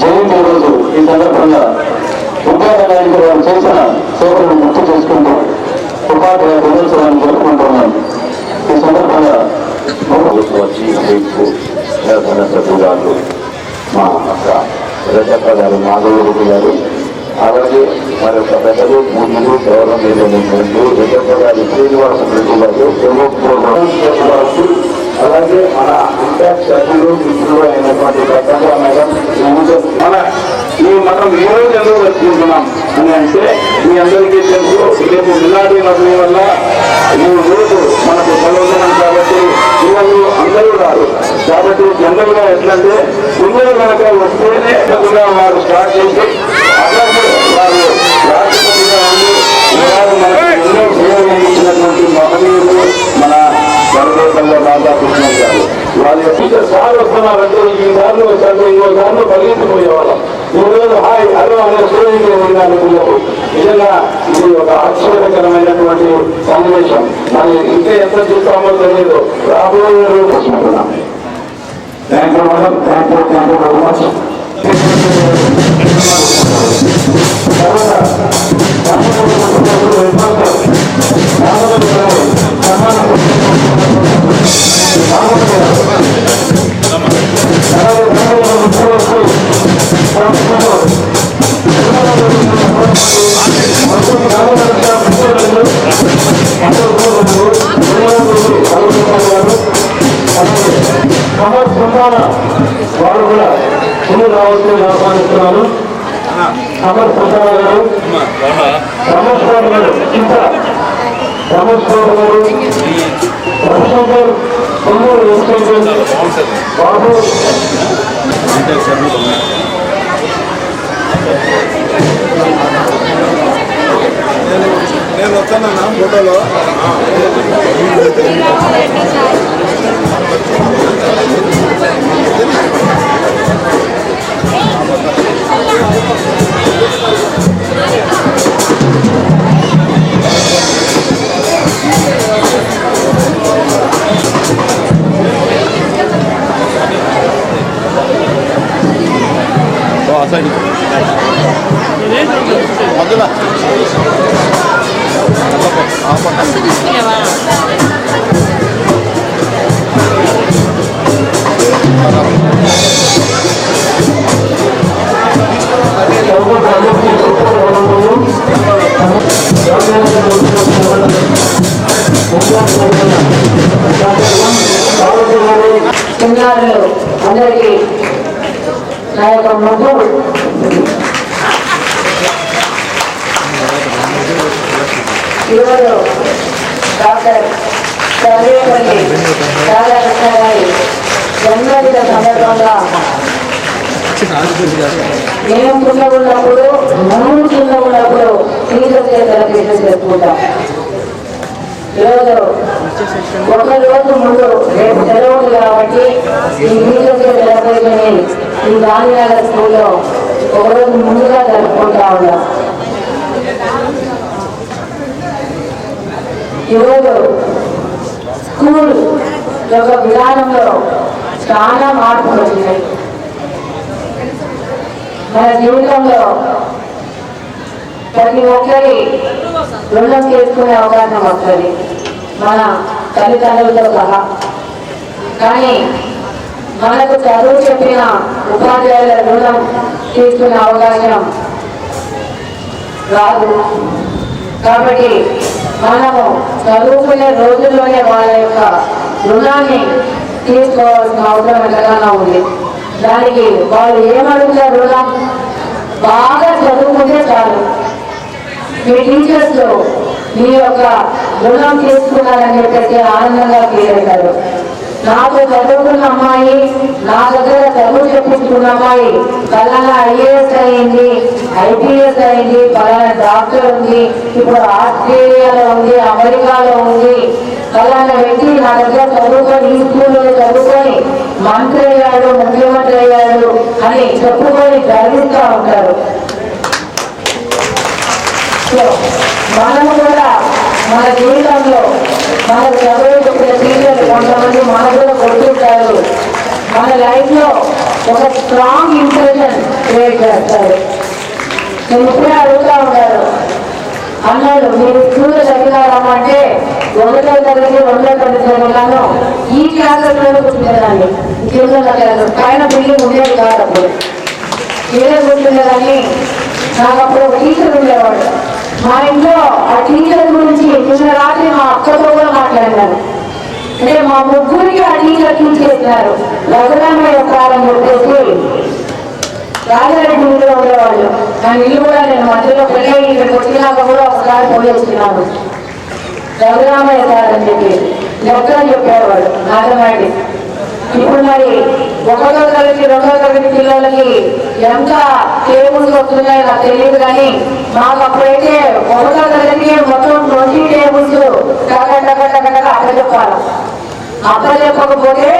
జయంతి రోజు ఈ సందర్భంగా ఉపాధ్యాయులకు వారు చేసిన సేవలను గుర్తు చేసుకుంటూ ఉపాధ్యాయ దినోత్సవాన్ని జరుపుకుంటున్నాం. ఈ సందర్భంగా సభ్యురాలు మా అక్క రజక్క గారు మాధవరెడ్డి గారు అలాగే మరొక పెద్దలు మూడు గౌరవనీయులు రజక్క గారి శ్రీనివాస రెడ్డి గారు ప్రముఖ ప్రోగ్రాం అలాగే మన ఇంపాక్ట్ సభ్యులు మిత్రులు అయినటువంటి ప్రకాశ మేడం మన ఈ మనం ఏ రోజు ఎందుకు వచ్చుకుంటున్నాం అని అంటే మీ అందరికీ తెలుసు రేపు మిలాడి నదుల వల్ల ఈ రోజు మనకు సెలవున్నాం కాబట్టి పిల్లలు అందరూ రారు. కాబట్టి జనరల్గా ఎట్లంటే పిల్లలు కనుక వస్తేనే వారు స్టార్ట్ చేసి పిల్లలు నిజంగా ఇది ఒక ఆశ్చర్యకరమైనటువంటి సన్నివేశం. మరి ఇంకా ఎంత చూస్తామో తెలియదు. రాబోయే రోజు thank you madam thank you thank you very much సమర్పణ వారు కూడా ముందు రావాల్సింది ఆహ్వానిస్తున్నాను. అమర్ ప్రసాద్ గారు రమేష్ బాబు గారు ఇంత రమేష్ బాబు గారు రవిశంకర్ కొమ్మూరు వెంకటేశ్వర బాబు. నేను వస్తానన్నా ఫోటోలో. మధ్యలో Thank you. చిన్నారులు అందరికీ నా యొక్క ముగ్గురు ఈరోజు డాక్టర్ సర్వేపల్లి రాధాకృష్ణ గారి జన్మదిన సందర్భంగా మేము కింద ఉన్నప్పుడు మూడు కింద ఉన్నప్పుడు టీచర్స్ సెలబ్రేషన్ చేసుకుంటాం. ఈరోజు ఒక రోజు ముందు రేపు సెలవులు కాబట్టి ఈ టీచర్స్ సెలబ్రేషన్ ఈ గాంధీనగర్ స్కూల్లో ఒక రోజు ముందుగా జరుపుకుంటా ఉన్నాం. ఈరోజు స్కూల్ యొక్క విధానంలో చాలా మార్పులు వచ్చినాయి. మన జీవితంలో ప్రతి ఒక్కరి రుణం చేసుకునే అవకాశం వస్తుంది. మన తల్లిదండ్రులతో సహా. కానీ మనకు చదువు చెప్పిన ఉపాధ్యాయుల రుణం తీసుకునే అవకాశం రాదు. కాబట్టి మనము చదువుకునే రోజుల్లోనే వాళ్ళ యొక్క రుణాన్ని తీసుకోవాల్సిన అవసరం ఎంతగానో ఉంది. దానికి వాళ్ళు ఏమడుగుతారు రుణం బాగా చదువుకుంటే చాలు. మీ టీచర్స్ మీ యొక్క రుణం తీసుకున్నారని చెప్పేసి ఆనందంగా ఫీల్ అవుతారు. నాకు చదువుకున్న అమ్మాయి నా దగ్గర చదువు చెప్పించుకున్న అమ్మాయి పలానా ఐఏఎస్ అయింది ఐపీఎస్ అయింది పలానా డాక్టర్ ఉంది ఇప్పుడు ఆస్ట్రేలియాలో ఉంది అమెరికాలో ఉంది. పలానా వ్యక్తి నా దగ్గర చదువుకొని ఈ స్కూల్లో చదువుకొని మంత్రి అయ్యాడు ముఖ్యమంత్రి అయ్యాడు అని చెప్పుకొని గర్విస్తూ ఉంటారు. మనం కూడా మన జీవితంలో మనకు చదువు చెప్పిన టీచర్లు కొంతమంది మన కూడా కొడుతుంటారు. మన లైఫ్లో ఒక స్ట్రాంగ్ ఇంప్రెషన్ క్రియేట్ చేస్తారు. నేను ఇప్పుడే అన్నాడు. మీరు స్కూల్ చదివారమ్మంటే ఒకటో తరగతి రెండో తరగతి చదివాను ఈ క్లాసులలో కూర్చుండేదాన్ని కింద క్లాసు పైన బిల్డింగ్ ఉండేది కాదు అప్పుడు. ఏదో కూర్చునేదాన్ని నాకు అప్పుడు ఒక టీచర్ ఉండేవాడు. మా ఇంట్లో ఆ టీచర్ గురించి నిన్న రాత్రి మా అక్కతో కూడా మాట్లాడినాను అంటే మా ముగ్గురికి ఆ టీచర్ తీసుకెళ్తున్నారు రఘురామయ్య సార్ చెప్పేసి రాజారెడ్డి ఇంట్లో ఉండేవాళ్ళు. నా ఇల్లు కూడా నేను మధ్యలో పెళ్ళి ఇక్కడికి వచ్చినాక కూడా ఒకసారి పోయి రఘురామయ్య సార్ అని చెప్పి లెక్కలు చెప్పేవాడు నాగమాడి ఇప్పుడు మరి ఒకటో తరగతి రెండో తరగతి పిల్లలకి ఎంత టేబుల్స్ వస్తున్నాయో నాకు తెలియదు కానీ మాకు అప్పుడైతే ఒకటో తరగతి మొత్తం ట్వంటీ టేబుల్స్ టగ అక్కడ చెప్పాలి. అక్కడ చెప్పకపోతే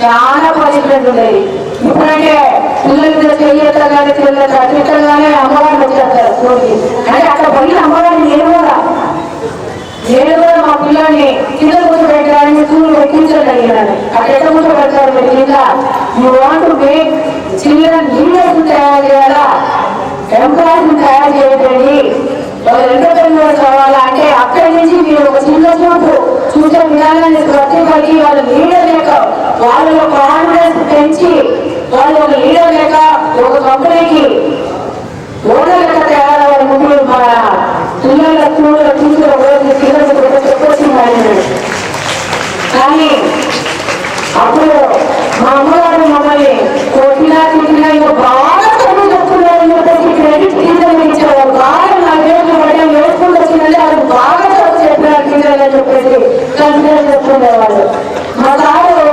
చాలా పనిష్మెంట్ ఉండేది. ఇప్పుడంటే పిల్లలకి చెయ్యత కానీ పిల్లలు అతిథంగానే అమ్మవారిని వచ్చేస్తారు స్కూల్కి అంటే అక్కడ పోయి అమ్మవారిని నేను కూడా నేను కూడా మా పిల్లల్ని కింద కూర్చోబెట్టాలని స్కూల్ ఎక్కించండి అక్కడ ఎక్కడ కూర్చోబెడతారు మీరు కింద you want make children leaders తయారు చేయాలా? ఎంప్లాయీస్ తయారు చేయకండి వాళ్ళు ఎంటర్ప్రెన్యూర్స్ కావాలా అంటే అక్కడి నుంచి మీరు ఒక చిన్న చూపు చూసే విధానాన్ని ప్రతి ఒక్కరికి వాళ్ళ లీడర్ యొక్క వాళ్ళలో కాన్ఫిడెన్స్ పెంచి వాళ్ళు ఒక లీడర్ లేక ఒక కంపెనీకి ఓనర్ లెక్క తయారవ్వాలి ముందు మన పిల్లల స్కూల్లో చూసిన రోజు పిల్లలకు కూడా చెప్పొచ్చింది ఆయన కానీ అప్పుడు మా అమ్మగారు మమ్మల్ని కొట్టినా తిట్టినా ఇంకా బాగా చదువు చెప్తున్నారని చెప్పేసి క్రెడిట్ టీచర్ ఇచ్చేవారు బాగా నా వేలు పడ్డం వేసుకుంటూ వచ్చిందంటే అది బాగా చదువు చెప్పినారు టీచర్ అని చెప్పేసి కన్సిడర్ చెప్పుకునేవాళ్ళు మా సారు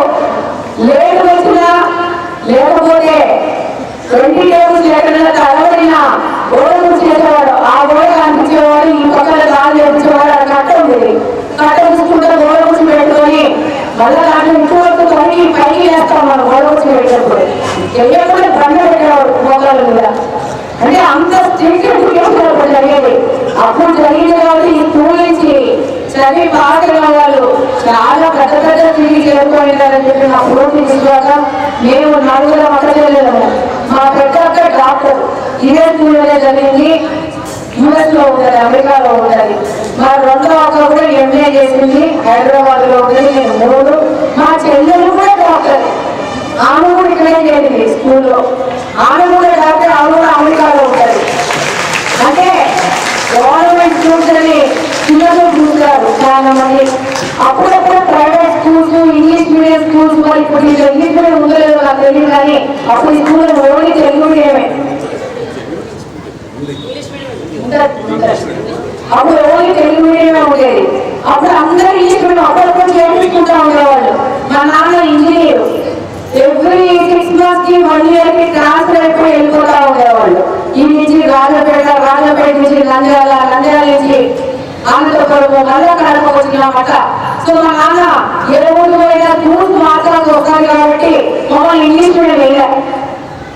లేట్ వచ్చినా లేకపోతే ట్వంటీ టేబుల్స్ ఎక్కడైనా కలవడినా గోడ చేసేవాడు ఆ గోడ కనిపించేవాడు ఈ పక్కన కాలు చేపించేవాడు ఆ కట్ట ఉంది కట్ట చూసుకుంటే గోడ కూర్చి పెట్టుకొని మళ్ళా దాంట్లో ఇంకోవరకు పైకి పైకి వేస్తాం మనం గోడ కూర్చి పెట్టేటప్పుడు చెయ్యకుండా బండ పెట్టేవాడు మోకాల మీద. అంటే అంత స్ట్రిక్ట్ అప్పుడు జరిగేది? అప్పుడు జరిగింది కాబట్టి ఈ స్కూల్ నుంచి చదివి బాగా వాళ్ళు చాలా పెద్ద పెద్ద తిరిగి చేరుకోలేదని చెప్పి నా పూర్తి మేము మా పెద్ద అక్క డాక్టర్ ఇదే స్కూల్లోనే చదివింది యుఎస్లో ఉంటుంది అమెరికాలో ఉంటుంది మా రెండో అక్క కూడా ఎంఏ చేసింది. హైదరాబాద్లో ఉంటుంది నేను మూడు. మా చెల్లెలు కూడా డాక్టర్. ఆమె కూడా ఇక్కడే చేరింది స్కూల్లో. ఆమె కూడా డాక్టర్ ఆమె కూడా అమెరికాలో ఉంటుంది. అంటే గవర్నమెంట్ స్కూల్స్ పిల్లలు చూస్తారు. చాలా మంది అప్పుడప్పుడు private schools English medium schools మరి ఇప్పుడు ఇంగ్లీష్ మీడియం ఉండలేదు నాకు తెలియదు కానీ అప్పుడు స్కూల్లో స్కూల్ ఓన్లీ తెలుగు మీడియమే అప్పుడు ఓన్లీ తెలుగు మీడియమే ఉండేది. అప్పుడు అందరూ ఇంగ్లీష్ మీడియం అప్పుడప్పుడు చేయించుకుంటా ఉండేవాళ్ళు. మా నాన్న ఇంజనీర్. ఎవ్రీ సిక్స్ మంత్స్కి వన్ ఇయర్కి ట్రాన్స్ఫర్ అయిపోయి వెళ్ళిపోతా ఉండేవాళ్ళు. ఈ నుంచి రాజపేట రాజపేట నుంచి నంద్యాల నంద్యాల నుంచి ఆంధ్రప్రదేశ్ మళ్ళా కడపకు వచ్చినామట సో మా నాన్న ఏ ఊరు పోయినా టూర్స్ మాత్రం వస్తాను కాబట్టి మమ్మల్ని ఇంగ్లీష్ మీడియం వెళ్ళారు.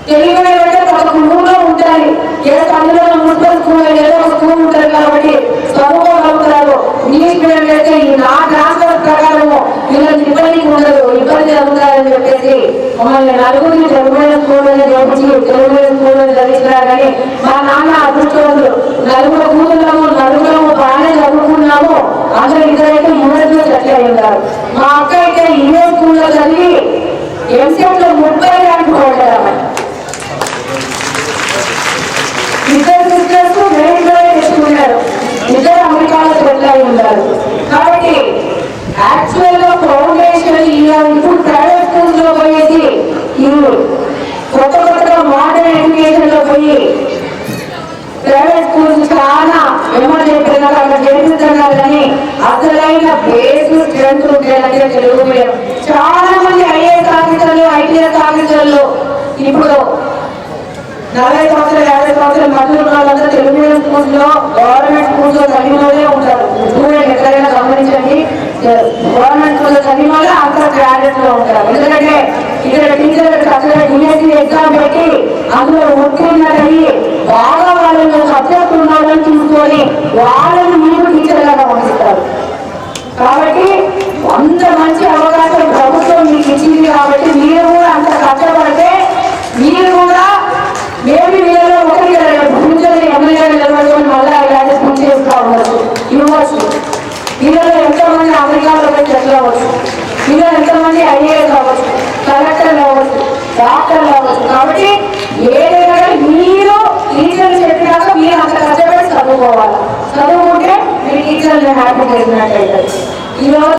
తెలుగు అంటే ఒక ఊళ్ళో ఉండాలి ఏ అందులో మున్సిపల్ స్కూల్ ఏదో స్కూల్ ఉంటుంది కాబట్టి చదువుకోగలుగుతారు ఇంగ్లీష్ మీడియం అయితే ఈ నా ట్రాన్స్ఫర్ ప్రకారము వీళ్ళకి ఇబ్బంది ఉండదు ఇబ్బంది అవుతారని చెప్పేసి మమ్మల్ని నలుగురిని తెలుగు మీడియం స్కూల్లోనే చేపించి తెలుగు మీడియం కానీ మా నాన్న అదృష్టవంతులు నలుగురు కూతున్నాము నలుగురు బాగానే చదువుకున్నాము. అందరూ ఇద్దరైతే యూనివర్సిటీలో సెటిల్ అయి ఉన్నారు మా అక్క అయితే ఇదే స్కూల్లో చదివి ఎంసెట్లో ముప్పై ర్యాంక్ కొట్టారు ఇద్దరు సిస్టర్స్ మెయిన్ తెచ్చుకున్నారు ఇద్దరు అమెరికాలో సెటిల్ అయి ఉన్నారు కాబట్టి యాక్చువల్గా ఫౌండేషన్ ఇప్పుడు ప్రైవేట్ స్కూల్స్లో పోయేసి ఈ కొత్త కొత్తగా మోడర్న్ ఎడ్యుకేషన్లో పోయి ప్రైవేట్ స్కూల్స్ చాలా మిమ్మల్ని చెప్తున్నారు అక్కడ చేపిస్తున్నారు కానీ అసలైన బేస్ స్ట్రెంత్ ఉండేదంటే తెలుగు మీడియం చాలా మంది ఐఏఎస్ ఆఫీసర్లు ఐటీఎస్ ఆఫీసర్లు ఇప్పుడు నలభై సంవత్సరాలు యాభై సంవత్సరాలు మధ్య ఉన్న తెలుగు మీడియం స్కూల్లో గవర్నమెంట్ స్కూల్లో చదివిన వాళ్ళే ఉంటారు. స్టూడెంట్ ఎక్కడైనా గమనించండి. గవర్నమెంట్ స్కూల్లో చదివిన వాళ్ళే అంత గ్రాడ్యుయేట్లో ఉంటారు. ఎందుకంటే ఇక్కడ టీచర్ చక్కగా డిఎస్సీ ఎగ్జామ్ పెట్టి అందులో ఉత్తీర్ణులయ్యి బాగా వాళ్ళని సబ్జెక్ట్ ఉన్నారని చూసుకొని వాళ్ళని మీరు టీచర్గా గా కాబట్టి అంత మంచి అవకాశం ప్రభుత్వం మీకు ఇచ్చింది కాబట్టి మీరు కూడా అంత కష్టపడితే మీరు కూడా మేబీ వీళ్ళలో ఒకరి ఫ్యూచర్ ఎమ్మెల్యేలు నిలబడుకొని మళ్ళీ ఇలాంటి పూర్తి చేస్తూ ఉండొచ్చు ఇవ్వచ్చు వీళ్ళలో ఎంతమంది అమెరికాలో పోయి సెటిల్ అవ్వచ్చు వీళ్ళలో ఎంతమంది ఐఏఎస్ అవ్వచ్చు కలెక్టర్లు అవ్వచ్చు డాక్టర్లు అవ్వచ్చు కాబట్టి ఏదైనా మీరు టీచర్లు చెప్పినాక మీరు అంత కష్టపడి చదువుకోవాలి చదువుకుంటే మీ టీచర్లు హ్యాపీ చేసినట్టయితే ఈరోజు